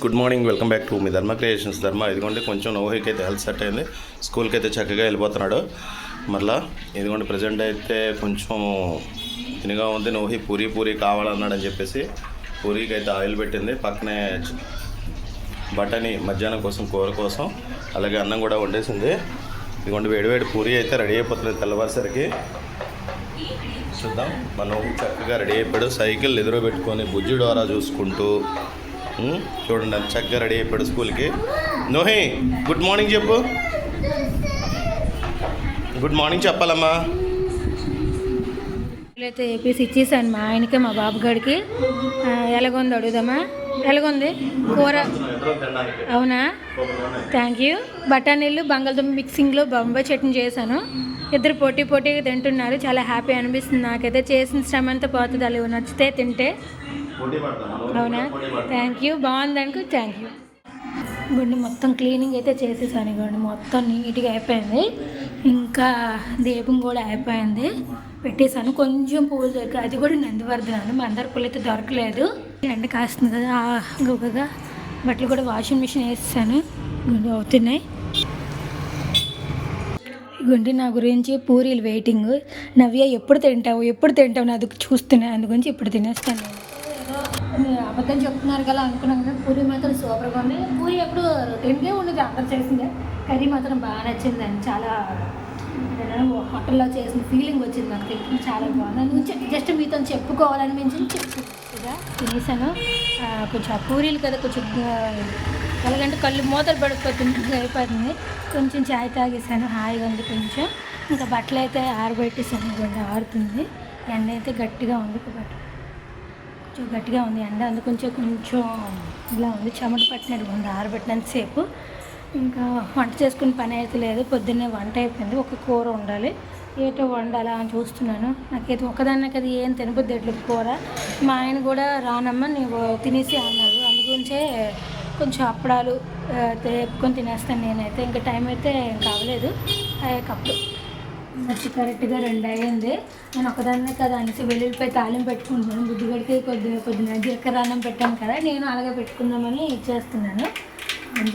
Good morning welcome back to me Dharma creations ధర్మ ఇదిగోండి కొంచెం నోహికి అయితే హెల్త్ సెట్ అయింది. స్కూల్కి అయితే చక్కగా వెళ్ళిపోతున్నాడు. మరలా ఇదిగోండి ప్రజెంట్ అయితే కొంచెం తినిగా ఉంది. నోహి పూరి పూరి కావాలన్నాడు అని చెప్పేసి పూరికి అయితే ఆయిల్ పెట్టింది. పక్కనే బటని మధ్యాహ్నం కోసం కూర కోసం అలాగే అన్నం కూడా వండేసింది. ఇదిగోండి వేడివేడి పూరి అయితే రెడీ అయిపోతుంది తెల్లవారిసరికి. చూద్దాం. మనం చక్కగా రెడీ అయిపోయాడు. సైకిల్ ఎదురు పెట్టుకొని బుజ్జి డోరా చూసుకుంటూ చూడండి అంత చక్కగా రెడీ అయిపోయాడు స్కూల్కి. నోహి గుడ్ మార్నింగ్ చెప్పు. గుడ్ మార్నింగ్ చెప్పాలమ్మా. అయితే ఏపీస్ ఇచ్చేసాను మా ఆయనకి మా బాబుగాడికి ఎలాగుంది అడుగుదామా? ఎలాగుంది? కూర? అవునా? థ్యాంక్ యూ బఠానీలు బంగాళదుంప మిక్సింగ్లో బొంబాయి చట్నీ చేశాను. ఇద్దరు పోటీ పోటీగా తింటున్నారు. చాలా హ్యాపీ అనిపిస్తుంది నాకైతే. చేసిన శ్రమ అంతా పోతుంది. అలా నచ్చితే తింటే. అవునా? థ్యాంక్ యూ బాగుందనుకో థ్యాంక్ యూ గుండె మొత్తం క్లీనింగ్ అయితే చేసేసాను గుండె. మొత్తం నీట్గా అయిపోయింది. ఇంకా దీపం కూడా అయిపోయింది. పెట్టేశాను. కొంచెం పూలు దొరికి అది కూడా నందివర్ధనాలు మందార పూలు అయితే దొరకలేదు. ఎండ కాస్తుంది కదా. గొప్పగా బట్టలు కూడా వాషింగ్ మిషన్ వేసేసాను. గుండె అవుతున్నాయి. గుండి నా గురించి పూరీలు వెయిటింగ్ నవ్య ఎప్పుడు తింటావు? ఎప్పుడు తింటావు? నా అది చూస్తున్నా అందు గురించి ఇప్పుడు తినేస్తాను నేను. మీరు అబద్ధం చెప్తున్నారు కదా అనుకున్నాం కదా పూరి మాత్రం సూపర్గా ఉంది. పూరి ఎప్పుడు రెండే ఉండదు అందరు చేసిందే. కర్రీ మాత్రం బాగా నచ్చిందండి చాలా హోటల్లో చేసిన ఫీలింగ్ వచ్చింది నాకు తింటే చాలా బాగుంది. దాని జస్ట్ మీతో చెప్పుకోవాలనిపించింది. చెప్పుగా తినేసాను. కొంచెం పూరీలు కదా కొంచెం ఎలాగంటే కళ్ళు మూతలు పడిపోతుంది అయిపోతుంది. కొంచెం చాయ్ తాగేసాను హాయిగా ఉంది కొంచెం. ఇంకా బట్టలు అయితే ఆరబెట్టేసాను కొంచెం ఆరుతుంది. ఎండ అయితే గట్టిగా ఉంది బట్టలు కొంచెం గట్టిగా ఉంది ఎండ అందుకొంచెం కొంచెం ఇలా ఉంది. చెమట పట్టినట్టు ఉంది ఆరబెట్టినంతసేపు ఇంకా వంట చేసుకుని పని అయితే లేదు. పొద్దున్నే వంట అయిపోయింది. ఒక కూర ఉండాలి ఏటో వండాలా అని చూస్తున్నాను. నాకైతే ఒకదాన్నే కదా ఏం తినబుద్ది ఎట్లు కూర. మా ఆయన కూడా రానమ్మ నీవు తినేసి అన్నారు అందుగురించే కొంచెం అప్పడాలు ఆ, తెప్పుకొని తినేస్తాను నేనైతే. ఇంకా టైం అయితే ఇంకా అవ్వలేదు. అప్పుడు. వచ్చి కరెక్ట్గా రెండు అయ్యింది. నేను ఒకదాన్నే కదా అనేసి వెల్లుల్లిపై తాళింపు పెట్టుకుంటున్నాను. బుద్ధిగడికి కొద్దిగా కొద్దిగా జీలకర్ర అన్నం పెట్టాను కదా నేను అలాగే పెట్టుకుందామని చేస్తున్నాను.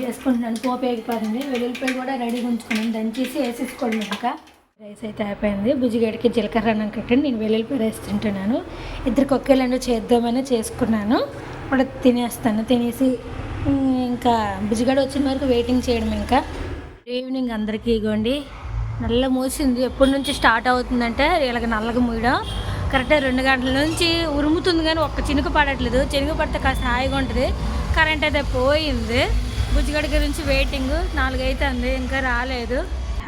చేసుకుంటున్నాను. పోపు ఎగిపోతుంది వెల్లుల్లిపై కూడా రెడీగా ఉంచుకున్నాను. దంచేసి వేసేసుకోండి ఇంకా. రైస్ అయితే అయిపోయింది. బుజ్జిగడికి జీలకర్ర అన్నం కట్టండి. నేను వెల్లుల్లిపై రైస్ తింటున్నాను. ఇద్దరికి ఒకేలాంటి చేద్దామని చేసుకున్నాను. ఇప్పుడు తినేస్తాను. తినేసి ఇంకా బుజ్జిగడ వచ్చిన వరకు వెయిటింగ్ చేయడం ఇంకా. ఈవినింగ్ అందరికీ. ఇగోండి. నల్ల మూసింది. ఎప్పటి నుంచి స్టార్ట్ అవుతుందంటే ఇలాగ నల్లగా మూయడం. కరెక్ట్గా రెండు గంటల నుంచి ఉరుముతుంది కానీ ఒక్క చినుక పడట్లేదు. చినుక పడితే కాస్త హాయిగా ఉంటుంది. కరెంట్ అయితే పోయింది. బుజ్జిగడి గురించి వెయిటింగ్ నాలుగు అంది ఇంకా రాలేదు.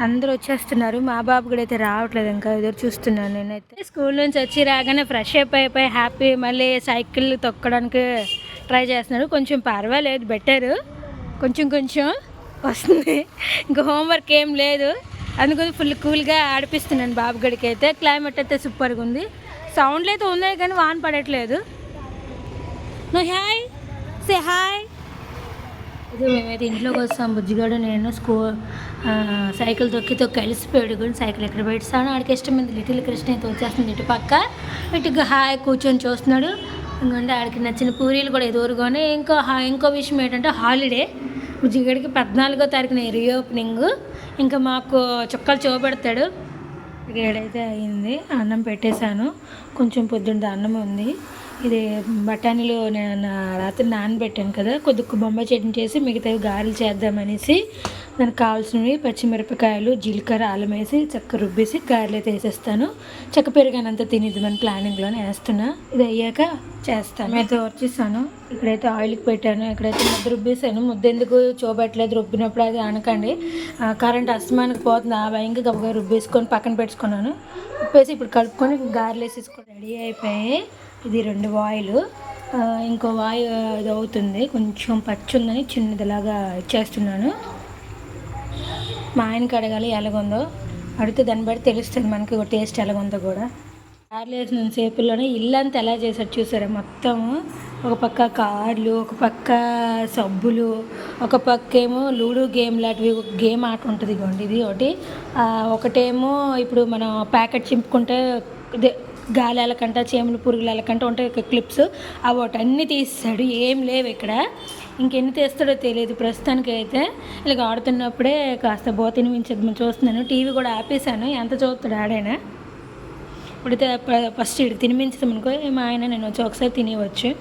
అందరూ వచ్చేస్తున్నారు. మా బాబు కూడా అయితే రావట్లేదు ఇంకా ఎదురు చూస్తున్నాను నేనైతే. స్కూల్ నుంచి వచ్చి రాగానే ఫ్రెష్ అప్ అయిపోయి హ్యాపీ మళ్ళీ సైకిల్ తొక్కడానికి ట్రై చేస్తున్నాడు కొంచెం పర్వాలేదు బెటర్ కొంచెం కొంచెం వస్తుంది. ఇంకా హోంవర్క్ ఏం లేదు. అందుకని ఫుల్ కూల్గా ఆడిపిస్తున్నాను బాబు గడికి అయితే. క్లైమేట్ అయితే సూపర్గా ఉంది. సౌండ్లు అయితే ఉన్నాయి కానీ వాన పడట్లేదు. నువ్వు హాయ్ సే హాయ్ ఇది మేమైతే ఇంట్లోకి వస్తాం. బుజ్జిగాడు నేను స్కూ సైకిల్ తొక్కి తొక్కి కలిసిపోయాడు కూడా సైకిల్ ఎక్కడ పెడతాను ఆడికి ఇష్టమైంది లిటిల్ కృష్ణ అయితే వచ్చేస్తుంది ఇటు పక్క. ఇటు హాయ్ కూర్చొని చూస్తున్నాడు. ఎందుకంటే ఆడికి నచ్చిన పూరీలు కూడా ఎదురుగానే ఇంకో ఇంకో విషయం ఏంటంటే హాలిడే బుజ్జిగాడికి పద్నాలుగో తారీఖున రీఓపెనింగ్ ఇంకా మాకు చుక్కలు చూపెడతాడు. ఏడైతే అయింది అన్నం పెట్టేశాను. కొంచెం పొద్దున్న అన్నం ఉంది. ఇది బఠానీలు నేను నా- రాత్రి నానబెట్టాను కదా కొద్దిగా బొమ్మ చట్నీ చేసి మిగతావి గారెలు చేద్దామనేసి దానికి కావాల్సినవి పచ్చిమిరపకాయలు జీలకర్ర అల్లం వేసి చక్క రుబ్బేసి గారెలు అయితే వేసేస్తాను చక్క పెరిగానంత తినేద్దామని ప్లానింగ్లోనే వేస్తున్నా. ఇది అయ్యాక చేస్తాను. అయితే వచ్చేసాను ఇక్కడైతే ఆయిల్కి పెట్టాను. ఇక్కడైతే ముద్ద రుబ్బేసాను. ముద్ద ఎందుకు చూపెట్టలేదు? రుబ్బినప్పుడు అది అనకండి కరెంట్ అస్తమానికి పోతుంది. ఆ భయంగా గబగా రుబ్బేసుకొని పక్కన పెట్టుకున్నాను. ఉప్పేసి ఇప్పుడు కలుపుకొని గారెలు వేసేసుకొని రెడీ అయిపోయి ఇది రెండు వాయిలు ఇంకో వాయి ఇది అవుతుంది. కొంచెం పచ్చి ఉందని చిన్నదిలాగా ఇచ్చేస్తున్నాను మా ఆయనకి అడగాలి ఎలాగుందో. అడిగితే దాన్ని బట్టి తెలుస్తుంది మనకి టేస్ట్ ఎలాగుందో కూడా. వేసిన సేపుల్లోనే ఇల్లంతా ఎలా చేశారు చూసారా? మొత్తము ఒక పక్క కార్లు ఒక పక్క సబ్బులు ఒక పక్క ఏమో లూడో గేమ్ లాంటివి ఒక గేమ్ ఆట ఉంటుంది ఇదిగోండి ఇది ఒకటి. ఒకటేమో ఇప్పుడు మనం ప్యాకెట్ చింపుకుంటే గాలి ఎలకంట చేమలు పురుగులు ఎలకంట ఉంటాయి ఒక క్లిప్స్. అవి ఒకటి అన్నీ తీస్తాడు. ఏం లేవు ఇక్కడ. ఇంకెన్ని తీస్తాడో తెలియదు ప్రస్తుతానికి అయితే ఇలాగ ఆడుతున్నప్పుడే కాస్త బో తినిపించదు చూస్తున్నాను. టీవీ కూడా ఆపేశాను. ఎంత చూస్తాడు ఆడైనా. ఇప్పుడు ఫస్ట్ ఇటు తినిపించదాం అనుకో మా ఆయన నేను వచ్చి ఒకసారి తినేవచ్చు